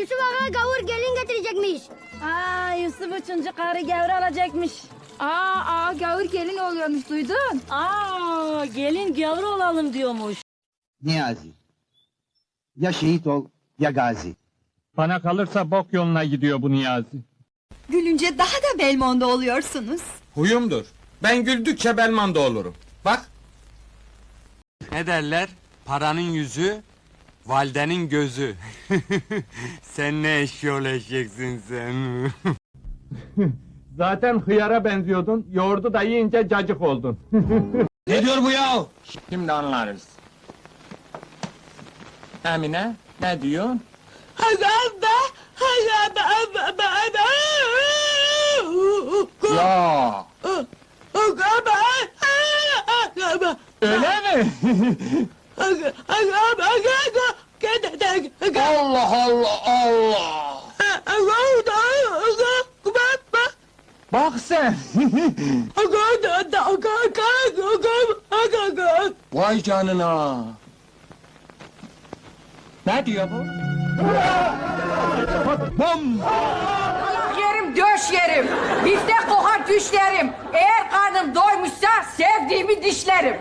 Yusuf Ağa gavur gelin getirecekmiş. Aa Yusuf üçüncü karı gavur alacakmış. Aa, aa gavur gelin oluyormuş duydun. Aa gelin gavur olalım diyormuş. Niyazi. Ya şehit ol ya gazi. Bana kalırsa bok yoluna gidiyor bu Niyazi. Gülünce daha da Belmondo oluyorsunuz. Huyumdur. Ben güldükçe Belmanda olurum. Bak. Ne derler? Paranın yüzü, valdenin gözü. sen ne eşyol eşeksin sen. Zaten hıyara benziyordun, yoğurdu da yiyince cacık oldun. Ne diyor bu ya? Şimdi anlarız. Emine, ne diyor? Ya. Öyle mi? Allah Allah Allah. Bak sen! Vay canına. Ne diyor bu? yerim döş yerim. Biftek kokar düşlerim. Eğer karnım doymuşsa sevdiğimi dişlerim.